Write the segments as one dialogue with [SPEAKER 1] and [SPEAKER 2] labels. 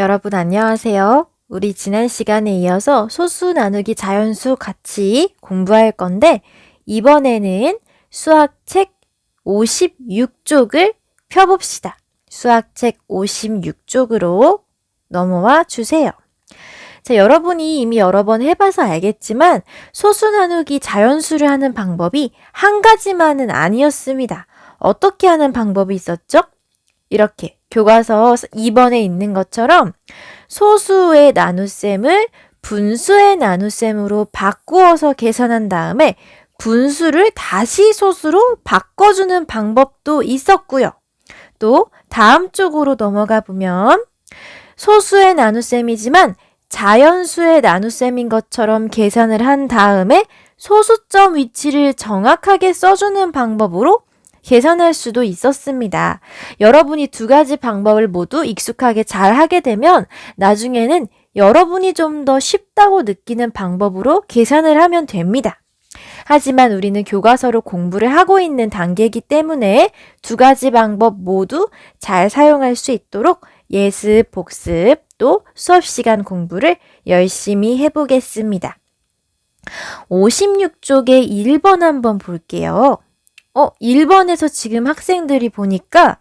[SPEAKER 1] 여러분 안녕하세요. 우리 지난 시간에 이어서 소수 나누기 자연수 같이 공부할 건데 이번에는 수학책 56쪽을 펴봅시다. 수학책 56쪽으로 넘어와 주세요. 자, 여러분이 이미 여러 번 해봐서 알겠지만 소수 나누기 자연수를 하는 방법이 한 가지만은 아니었습니다. 어떻게 하는 방법이 있었죠? 이렇게 교과서 2번에 있는 것처럼 소수의 나눗셈을 분수의 나눗셈으로 바꾸어서 계산한 다음에 분수를 다시 소수로 바꿔주는 방법도 있었고요. 또 다음 쪽으로 넘어가 보면 소수의 나눗셈이지만 자연수의 나눗셈인 것처럼 계산을 한 다음에 소수점 위치를 정확하게 써주는 방법으로 계산할 수도 있었습니다. 여러분이 두 가지 방법을 모두 익숙하게 잘 하게 되면 나중에는 여러분이 좀 더 쉽다고 느끼는 방법으로 계산을 하면 됩니다. 하지만 우리는 교과서로 공부를 하고 있는 단계이기 때문에 두 가지 방법 모두 잘 사용할 수 있도록 예습, 복습, 또 수업 시간 공부를 열심히 해보겠습니다. 56쪽에 1번 한번 볼게요. 어, 1번에서 지금 학생들이 보니까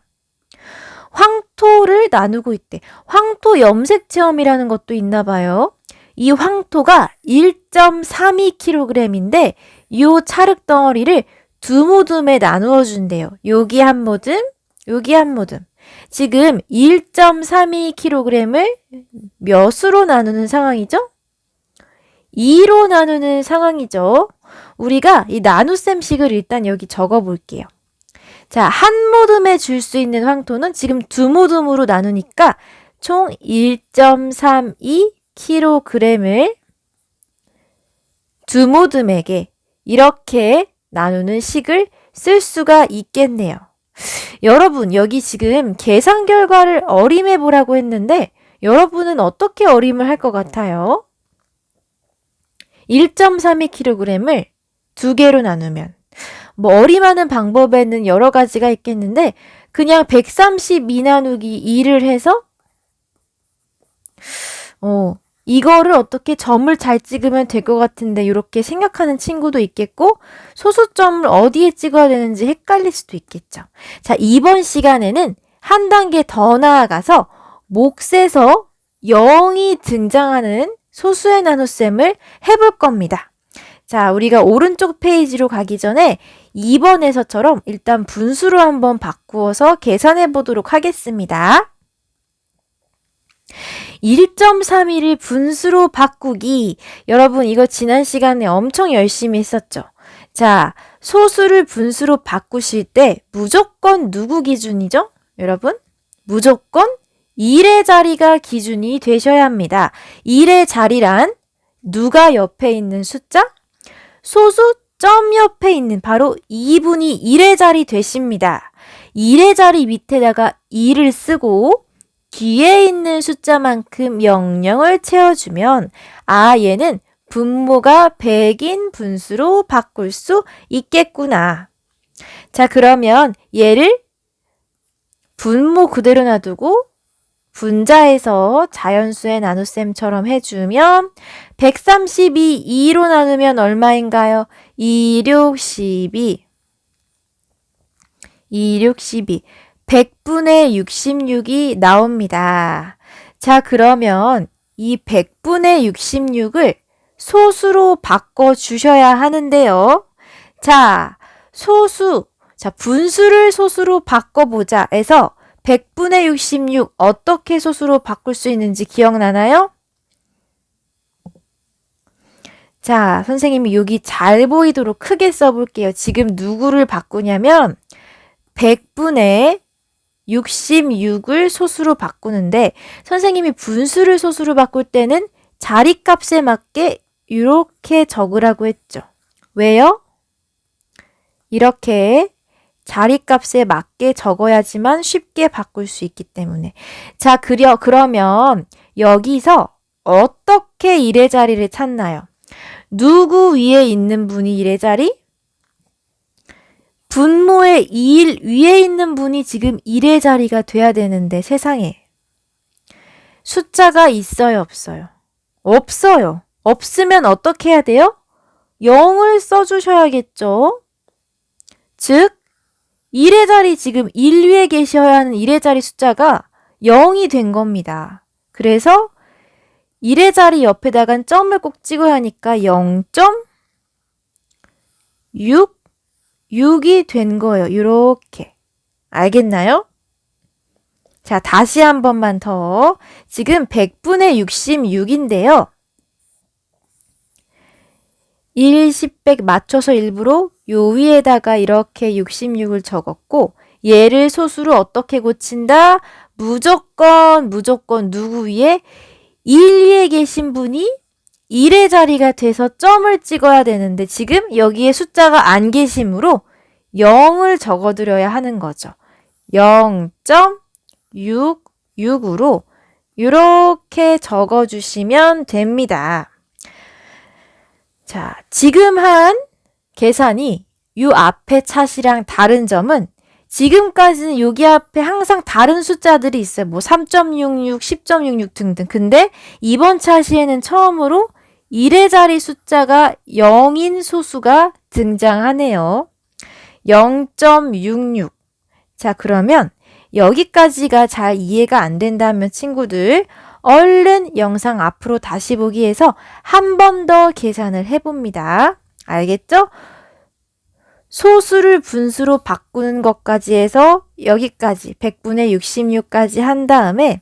[SPEAKER 1] 황토를 나누고 있대. 황토 염색 체험이라는 것도 있나 봐요. 이 황토가 1.32kg인데 이 찰흙 덩어리를 두 모듬에 나누어 준대요. 여기 한 모듬, 여기 한 모듬. 지금 1.32kg을 몇으로 나누는 상황이죠? 2로 나누는 상황이죠. 우리가 이 나눗셈식을 일단 여기 적어 볼게요. 자, 한 모듬에 줄 수 있는 황토는 지금 두 모듬으로 나누니까 총 1.32kg을 두 모듬에게 이렇게 나누는 식을 쓸 수가 있겠네요. 여러분, 여기 지금 계산 결과를 어림해 보라고 했는데 여러분은 어떻게 어림을 할 것 같아요? 1.32kg을 두 개로 나누면 뭐 어림하는 방법에는 여러 가지가 있겠는데 그냥 132 나누기 2를 해서 어 이거를 어떻게 점을 잘 찍으면 될 것 같은데 이렇게 생각하는 친구도 있겠고 소수점을 어디에 찍어야 되는지 헷갈릴 수도 있겠죠. 자, 이번 시간에는 한 단계 더 나아가서 몫에서 0이 등장하는 소수의 나눗셈을 해볼 겁니다. 자, 우리가 오른쪽 페이지로 가기 전에 2번에서처럼 일단 분수로 한번 바꾸어서 계산해 보도록 하겠습니다. 1.31을 분수로 바꾸기. 여러분, 이거 지난 시간에 엄청 열심히 했었죠? 자, 소수를 분수로 바꾸실 때 무조건 누구 기준이죠? 여러분? 무조건 1의 자리가 기준이 되셔야 합니다. 1의 자리란 누가 옆에 있는 숫자? 소수 점 옆에 있는 바로 2분이 1의 자리 되십니다. 1의 자리 밑에다가 2를 쓰고 뒤에 있는 숫자만큼 00을 채워주면 아 얘는 분모가 100인 분수로 바꿀 수 있겠구나. 자 그러면 얘를 분모 그대로 놔두고 분자에서 자연수의 나눗셈처럼 해주면 132 2로 나누면 얼마인가요? 2, 6, 12 2, 6, 12 100분의 66이 나옵니다. 자 그러면 이 100분의 66을 소수로 바꿔 주셔야 하는데요. 자, 소수. 자, 분수를 소수로 바꿔보자 해서 100분의 66 어떻게 소수로 바꿀 수 있는지 기억나나요? 자, 선생님이 여기 잘 보이도록 크게 써볼게요. 지금 누구를 바꾸냐면 100분의 66을 소수로 바꾸는데 선생님이 분수를 소수로 바꿀 때는 자리값에 맞게 이렇게 적으라고 했죠. 왜요? 이렇게 자리값에 맞게 적어야지만 쉽게 바꿀 수 있기 때문에. 자, 그려, 그러면 여기서 어떻게 1의 자리를 찾나요? 누구 위에 있는 분이 1의 자리? 분모의 2일 위에 있는 분이 지금 1의 자리가 돼야 되는데 세상에. 숫자가 있어요, 없어요? 없어요. 없으면 어떻게 해야 돼요? 0을 써주셔야겠죠? 즉, 1의 자리 지금 1 위에 계셔야 하는 1의 자리 숫자가 0이 된 겁니다. 그래서 1의 자리 옆에다가 점을 꼭 찍어야 하니까 0.6, 6이 된 거예요. 이렇게. 알겠나요? 자, 다시 한 번만 더. 지금 100분의 66인데요. 1, 10, 100 맞춰서 일부러 요 위에다가 이렇게 66을 적었고 얘를 소수로 어떻게 고친다? 무조건 무조건 누구 위에 1 위에 계신 분이 1의 자리가 돼서 점을 찍어야 되는데 지금 여기에 숫자가 안 계심으로 0을 적어드려야 하는 거죠. 0.66으로 이렇게 적어주시면 됩니다. 자, 지금 한 계산이 요 앞에 차시랑 다른 점은 지금까지는 여기 앞에 항상 다른 숫자들이 있어요. 뭐 3.66, 10.66 등등. 근데 이번 차시에는 처음으로 1의 자리 숫자가 0인 소수가 등장하네요. 0.66. 자, 그러면 여기까지가 잘 이해가 안 된다면 친구들 얼른 영상 앞으로 다시 보기 위해서 한 번 더 계산을 해봅니다. 알겠죠? 소수를 분수로 바꾸는 것까지 해서 여기까지 100분의 66까지 한 다음에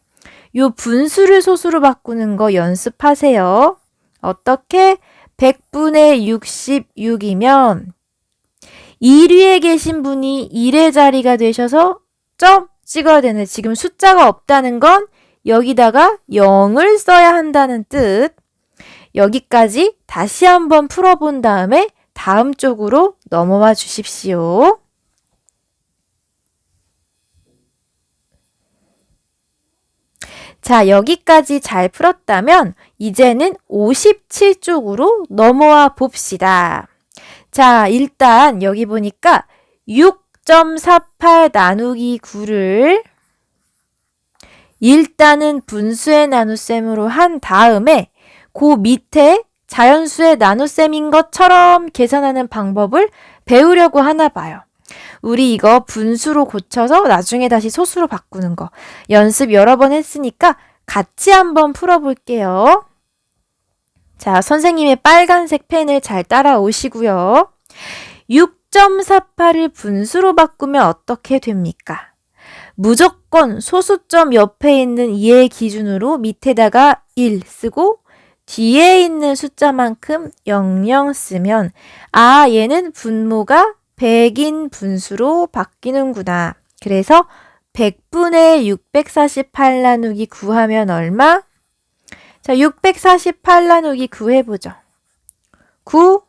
[SPEAKER 1] 요 분수를 소수로 바꾸는 거 연습하세요. 어떻게? 100분의 66이면 1위에 계신 분이 1의 자리가 되셔서 점 찍어야 되는데 지금 숫자가 없다는 건 여기다가 0을 써야 한다는 뜻. 여기까지 다시 한번 풀어본 다음에 다음 쪽으로 넘어와 주십시오. 자, 여기까지 잘 풀었다면 이제는 57쪽으로 넘어와 봅시다. 자, 일단 여기 보니까 6.48 나누기 9를 일단은 분수의 나눗셈으로 한 다음에 그 밑에 자연수의 나눗셈인 것처럼 계산하는 방법을 배우려고 하나 봐요. 우리 이거 분수로 고쳐서 나중에 다시 소수로 바꾸는 거 연습 여러 번 했으니까 같이 한번 풀어볼게요. 자, 선생님의 빨간색 펜을 잘 따라오시고요. 6.48을 분수로 바꾸면 어떻게 됩니까? 무조건 소수점 옆에 있는 2의 기준으로 밑에다가 1 쓰고 뒤에 있는 숫자만큼 00 쓰면 아 얘는 분모가 100인 분수로 바뀌는구나. 그래서 100분의 648 나누기 9 하면 얼마? 자, 648 나누기 9 해보죠. 9,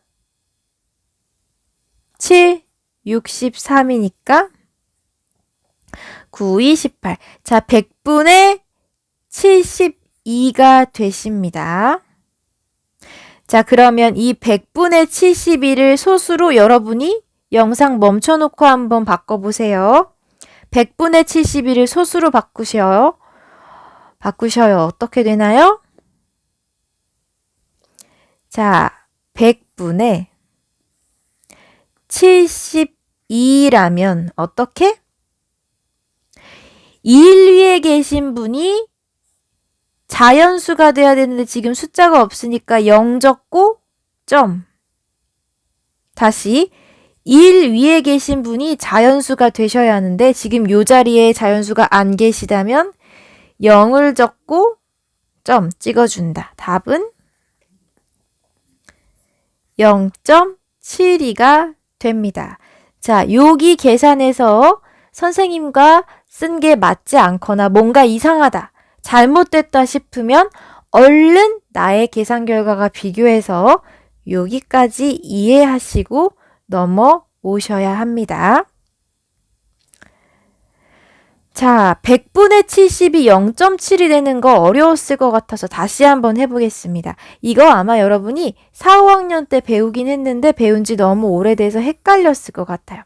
[SPEAKER 1] 7, 63이니까 9, 28. 자, 100분의 72가 되십니다. 자, 그러면 이 100분의 71을 소수로 여러분이 영상 멈춰놓고 한번 바꿔보세요. 100분의 71을 소수로 바꾸셔요. 바꾸셔요. 어떻게 되나요? 자, 100분의 72라면 어떻게? 1 위에 계신 분이 자연수가 돼야 되는데 지금 숫자가 없으니까 0 적고 점. 다시 1 위에 계신 분이 자연수가 되셔야 하는데 지금 요 자리에 자연수가 안 계시다면 0을 적고 점 찍어준다. 답은 0.72가 됩니다. 자, 여기 계산에서 선생님과 쓴 게 맞지 않거나 뭔가 이상하다. 잘못됐다 싶으면 얼른 나의 계산 결과가 비교해서 여기까지 이해하시고 넘어오셔야 합니다. 자, 100분의 70이 0.7이 되는 거 어려웠을 것 같아서 다시 한번 해보겠습니다. 이거 아마 여러분이 4, 5학년 때 배우긴 했는데 배운 지 너무 오래돼서 헷갈렸을 것 같아요.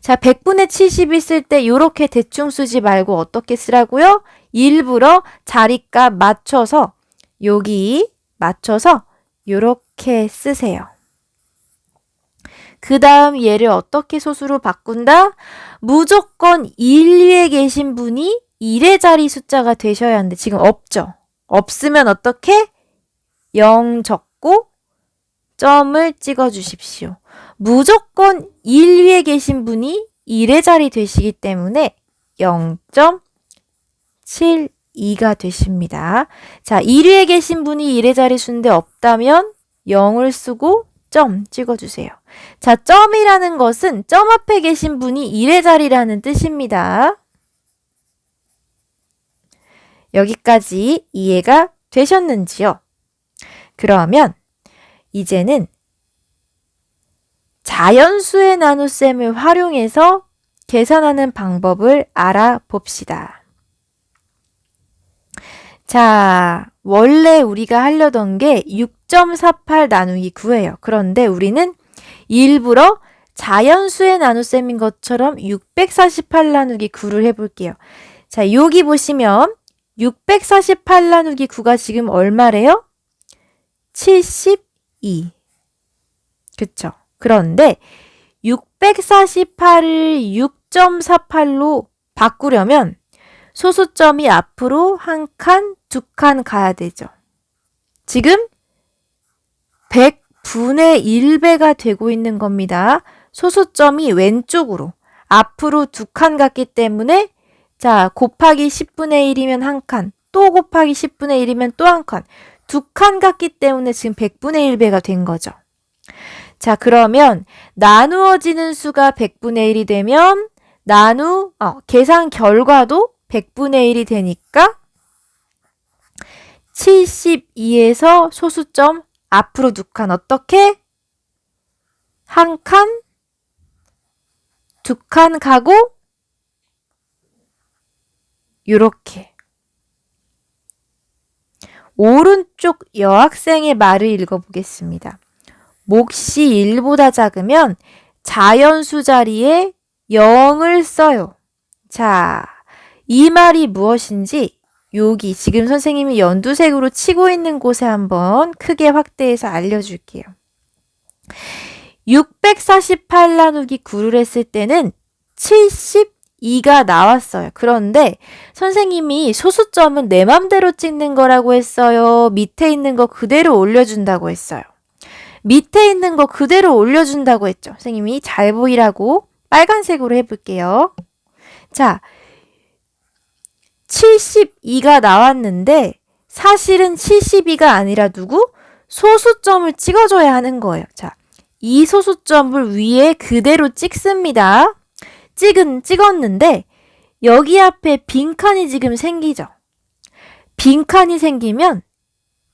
[SPEAKER 1] 자, 100분의 70이 쓸 때 이렇게 대충 쓰지 말고 어떻게 쓰라고요? 일부러 자리값 맞춰서 여기 맞춰서 요렇게 쓰세요. 그 다음 얘를 어떻게 소수로 바꾼다? 무조건 1, 위에 계신 분이 1의 자리 숫자가 되셔야 하는데 지금 없죠? 없으면 어떻게? 0 적고 점을 찍어 주십시오. 무조건 1 위에 계신 분이 1의 자리 되시기 때문에 0.72가 되십니다. 자, 1위에 계신 분이 1의 자리 수인데 없다면 0을 쓰고 점 찍어주세요. 자, 점이라는 것은 점 앞에 계신 분이 1의 자리라는 뜻입니다. 여기까지 이해가 되셨는지요? 그러면 이제는 자연수의 나눗셈을 활용해서 계산하는 방법을 알아봅시다. 자, 원래 우리가 하려던 게 6.48 나누기 9예요. 그런데 우리는 일부러 자연수의 나눗셈인 것처럼 648 나누기 9를 해볼게요. 자, 여기 보시면 648 나누기 9가 지금 얼마래요? 72. 그쵸? 그런데 648을 6.48로 바꾸려면 소수점이 앞으로 한 칸, 두 칸 가야 되죠. 지금 100분의 1배가 되고 있는 겁니다. 소수점이 왼쪽으로 앞으로 두 칸 갔기 때문에 자, 곱하기 10분의 1이면 한 칸, 또 곱하기 10분의 1이면 또 한 칸. 두 칸 갔기 때문에 지금 100분의 1배가 된 거죠. 자, 그러면 나누어지는 수가 100분의 1이 되면 나누, 어, 계산 결과도 100분의 1이 되니까 72에서 소수점 앞으로 두 칸 어떻게? 한 칸, 두 칸 가고 요렇게 오른쪽 여학생의 말을 읽어보겠습니다. 몫이 1보다 작으면 자연수 자리에 0을 써요. 자, 이 말이 무엇인지 여기 지금 선생님이 연두색으로 치고 있는 곳에 한번 크게 확대해서 알려줄게요. 648 나누기 9를 했을 때는 72가 나왔어요. 그런데 선생님이 소수점은 내 맘대로 찍는 거라고 했어요. 밑에 있는 거 그대로 올려준다고 했어요. 밑에 있는 거 그대로 올려준다고 했죠. 선생님이 잘 보이라고 빨간색으로 해볼게요. 자, 72가 나왔는데 사실은 72가 아니라 누구? 소수점을 찍어줘야 하는 거예요. 자, 이 소수점을 위에 그대로 찍습니다. 찍은, 찍었는데 여기 앞에 빈칸이 지금 생기죠. 빈칸이 생기면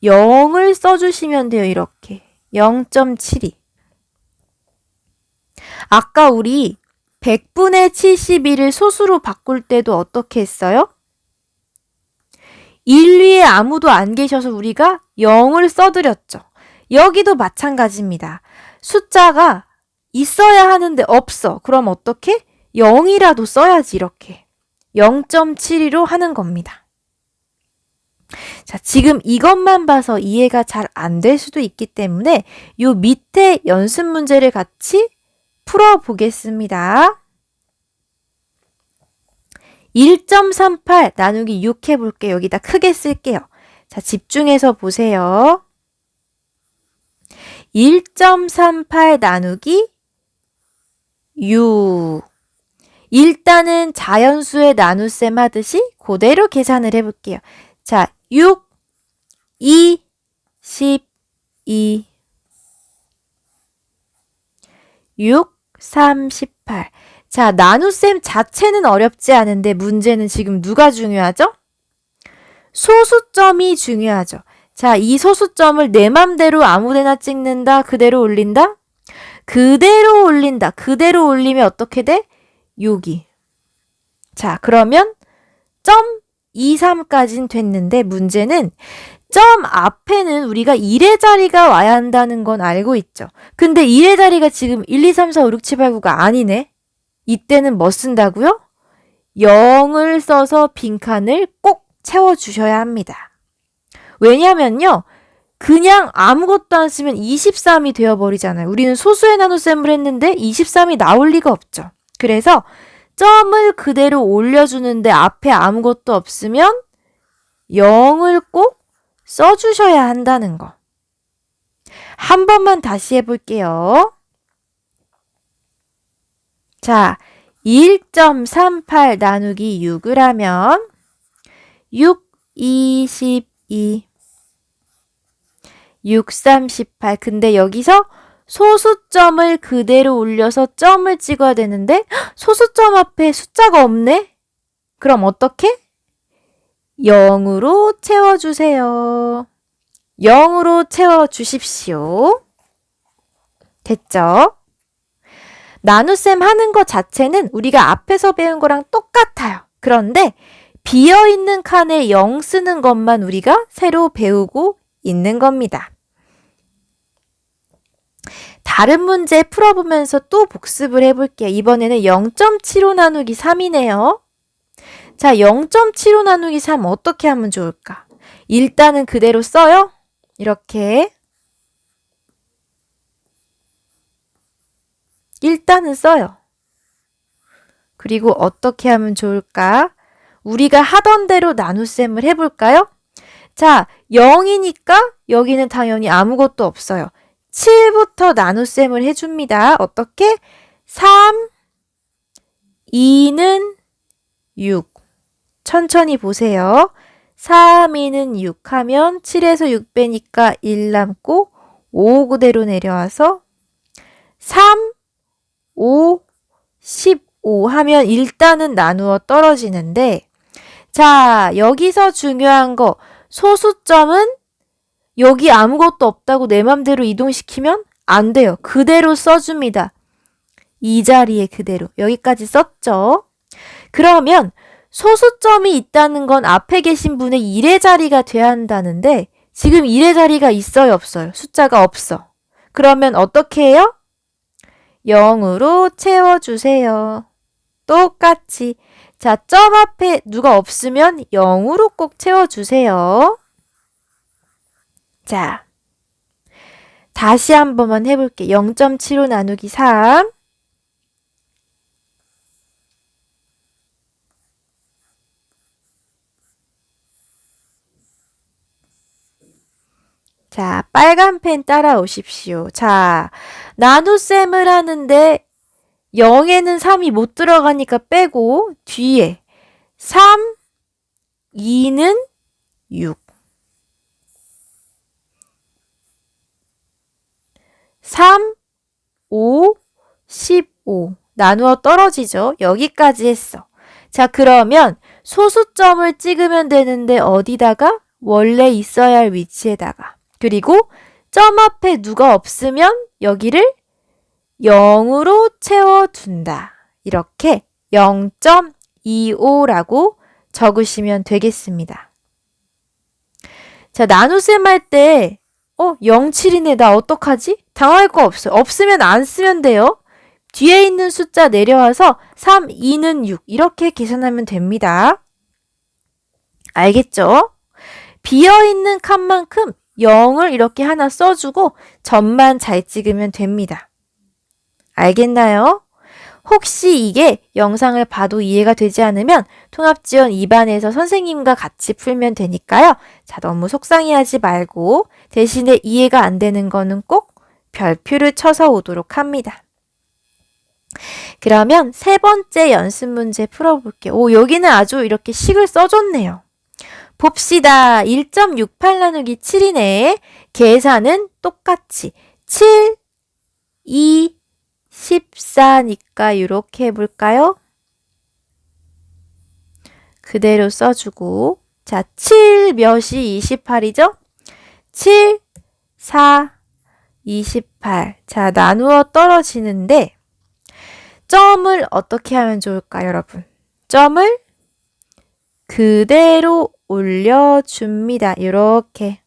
[SPEAKER 1] 0을 써주시면 돼요. 이렇게. 0.72. 아까 우리 100분의 72를 소수로 바꿀 때도 어떻게 했어요? 1, 위에 아무도 안 계셔서 우리가 0을 써드렸죠. 여기도 마찬가지입니다. 숫자가 있어야 하는데 없어. 그럼 어떻게? 0이라도 써야지, 이렇게. 0.72로 하는 겁니다. 자, 지금 이것만 봐서 이해가 잘 안 될 수도 있기 때문에 요 밑에 연습 문제를 같이 풀어 보겠습니다. 1.38 나누기 6 해볼게요. 여기다 크게 쓸게요. 자, 집중해서 보세요. 1.38 나누기 6. 일단은 자연수의 나눗셈 하듯이 그대로 계산을 해볼게요. 자, 6, 2, 12, 6, 38. 자, 나눗셈 자체는 어렵지 않은데 문제는 지금 누가 중요하죠? 소수점이 중요하죠. 자, 이 소수점을 내 맘대로 아무데나 찍는다, 그대로 올린다? 그대로 올린다. 그대로 올리면 어떻게 돼? 여기. 자, 그러면 점 2, 3까지는 됐는데 문제는 점 앞에는 우리가 1의 자리가 와야 한다는 건 알고 있죠. 근데 1의 자리가 지금 1, 2, 3, 4, 5, 6, 7, 8, 9가 아니네. 이때는 뭐 쓴다고요? 0을 써서 빈칸을 꼭 채워주셔야 합니다. 왜냐면요. 그냥 아무것도 안 쓰면 23이 되어버리잖아요. 우리는 소수의 나눗셈을 했는데 23이 나올 리가 없죠. 그래서 점을 그대로 올려주는데 앞에 아무것도 없으면 0을 꼭 써주셔야 한다는 거. 한 번만 다시 해볼게요. 자, 1.38 나누기 6을 하면 6, 22, 6, 38. 근데 여기서 소수점을 그대로 올려서 점을 찍어야 되는데 소수점 앞에 숫자가 없네? 그럼 어떻게? 0으로 채워주세요. 0으로 채워주십시오. 됐죠? 나눗셈 하는 것 자체는 우리가 앞에서 배운 거랑 똑같아요. 그런데 비어있는 칸에 0 쓰는 것만 우리가 새로 배우고 있는 겁니다. 다른 문제 풀어보면서 또 복습을 해볼게요. 이번에는 0.75 나누기 3이네요. 자, 0.75 나누기 3 어떻게 하면 좋을까? 일단은 그대로 써요. 이렇게. 일단은 써요. 그리고 어떻게 하면 좋을까? 우리가 하던 대로 나눗셈을 해볼까요? 자, 0이니까 여기는 당연히 아무것도 없어요. 7부터 나눗셈을 해줍니다. 어떻게? 3, 2는 6. 천천히 보세요. 3, 2는 6 하면 7에서 6 빼니까 1 남고 5 그대로 내려와서 3, 5, 15 하면 일단은 나누어 떨어지는데 자, 여기서 중요한 거 소수점은 여기 아무것도 없다고 내 맘대로 이동시키면 안 돼요. 그대로 써줍니다. 이 자리에 그대로. 여기까지 썼죠? 그러면 소수점이 있다는 건 앞에 계신 분의 1의 자리가 돼야 한다는데 지금 1의 자리가 있어요, 없어요? 숫자가 없어. 그러면 어떻게 해요? 0으로 채워주세요. 똑같이. 자, 점 앞에 누가 없으면 0으로 꼭 채워주세요. 자, 다시 한 번만 해볼게. 0.75 나누기 3. 자, 빨간 펜 따라오십시오. 자, 나눗셈을 하는데 0에는 3이 못 들어가니까 빼고 뒤에 3, 2는 6. 3, 5, 15. 나누어 떨어지죠? 여기까지 했어. 자, 그러면 소수점을 찍으면 되는데 어디다가? 원래 있어야 할 위치에다가. 그리고 점 앞에 누가 없으면 여기를 0으로 채워둔다. 이렇게 0.25라고 적으시면 되겠습니다. 자, 나눗셈 할 때, 어, 07이네. 나 어떡하지? 당할 거 없어요. 없으면 안 쓰면 돼요. 뒤에 있는 숫자 내려와서 3, 2는 6. 이렇게 계산하면 됩니다. 알겠죠? 비어있는 칸만큼 0을 이렇게 하나 써주고 점만 잘 찍으면 됩니다. 알겠나요? 혹시 이게 영상을 봐도 이해가 되지 않으면 통합지원 2반에서 선생님과 같이 풀면 되니까요. 자, 너무 속상해하지 말고 대신에 이해가 안 되는 거는 꼭 별표를 쳐서 오도록 합니다. 그러면 세 번째 연습 문제 풀어볼게요. 오, 여기는 아주 이렇게 식을 써줬네요. 봅시다. 1.68 나누기 7이네. 계산은 똑같이 7, 2, 14니까 이렇게 해볼까요? 그대로 써주고 자, 7 몇이 28이죠? 7, 4, 28. 자, 나누어 떨어지는데 점을 어떻게 하면 좋을까, 여러분? 점을 그대로 올려줍니다. 이렇게.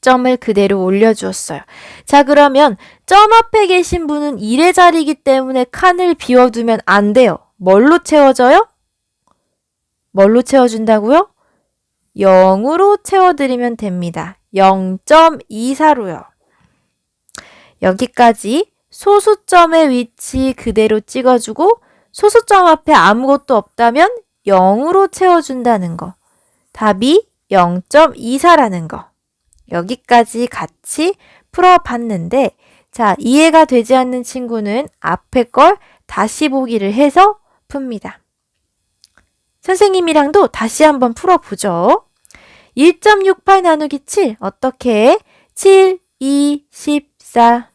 [SPEAKER 1] 점을 그대로 올려주었어요. 자, 그러면 점 앞에 계신 분은 1의 자리이기 때문에 칸을 비워두면 안 돼요. 뭘로 채워져요? 뭘로 채워준다고요? 0으로 채워드리면 됩니다. 0.24로요. 여기까지 소수점의 위치 그대로 찍어주고 소수점 앞에 아무것도 없다면 0으로 채워준다는 거. 답이 0.24라는 거. 여기까지 같이 풀어봤는데, 자, 이해가 되지 않는 친구는 앞에 걸 다시 보기를 해서 풉니다. 선생님이랑도 다시 한번 풀어보죠. 1.68 나누기 7 어떻게 해? 7, 2, 14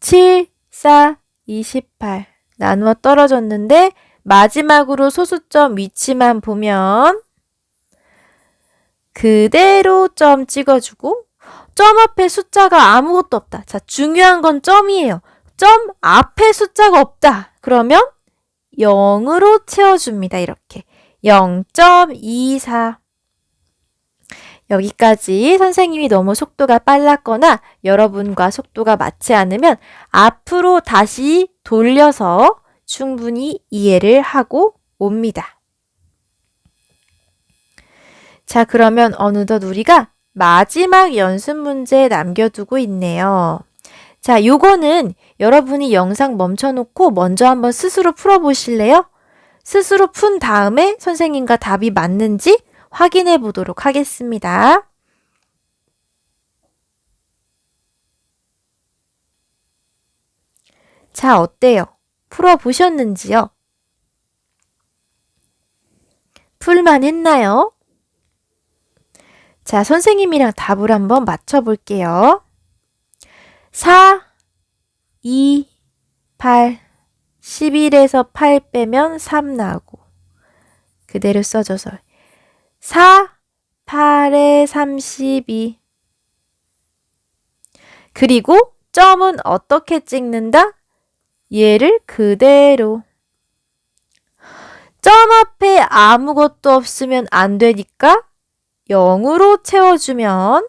[SPEAKER 1] 7, 4, 28 나누어 떨어졌는데 마지막으로 소수점 위치만 보면 그대로 점 찍어주고 점 앞에 숫자가 아무것도 없다. 자, 중요한 건 점이에요. 점 앞에 숫자가 없다. 그러면 0으로 채워줍니다. 이렇게. 0.24. 여기까지 선생님이 너무 속도가 빨랐거나 여러분과 속도가 맞지 않으면 앞으로 다시 돌려서 충분히 이해를 하고 옵니다. 자, 그러면 어느덧 우리가 마지막 연습 문제 남겨두고 있네요. 자, 요거는 여러분이 영상 멈춰놓고 먼저 한번 스스로 풀어보실래요? 스스로 푼 다음에 선생님과 답이 맞는지 확인해 보도록 하겠습니다. 자, 어때요? 풀어보셨는지요? 풀만 했나요? 자, 선생님이랑 답을 한번 맞춰볼게요. 4, 2, 8, 11에서 8 빼면 3 나오고, 그대로 써줘서 4, 8에 32. 그리고 점은 어떻게 찍는다? 얘를 그대로. 점 앞에 아무것도 없으면 안 되니까 0으로 채워주면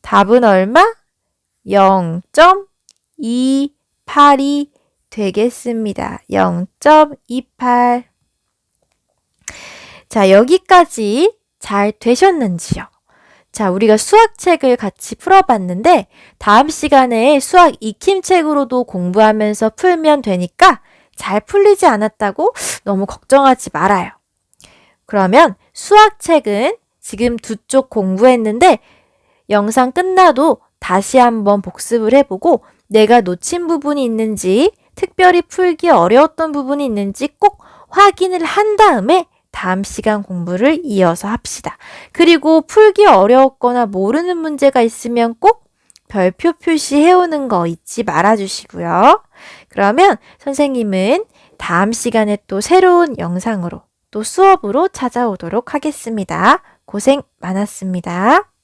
[SPEAKER 1] 답은 얼마? 0.28이 되겠습니다. 0.28. 자, 여기까지 잘 되셨는지요? 자, 우리가 수학책을 같이 풀어봤는데, 다음 시간에 수학 익힘책으로도 공부하면서 풀면 되니까 잘 풀리지 않았다고 너무 걱정하지 말아요. 그러면 수학책은 지금 두 쪽 공부했는데, 영상 끝나도 다시 한번 복습을 해보고, 내가 놓친 부분이 있는지, 특별히 풀기 어려웠던 부분이 있는지 꼭 확인을 한 다음에 다음 시간 공부를 이어서 합시다. 그리고 풀기 어려웠거나 모르는 문제가 있으면 꼭 별표 표시해 오는 거 잊지 말아 주시고요. 그러면 선생님은 다음 시간에 또 새로운 영상으로 또 수업으로 찾아오도록 하겠습니다. 고생 많았습니다.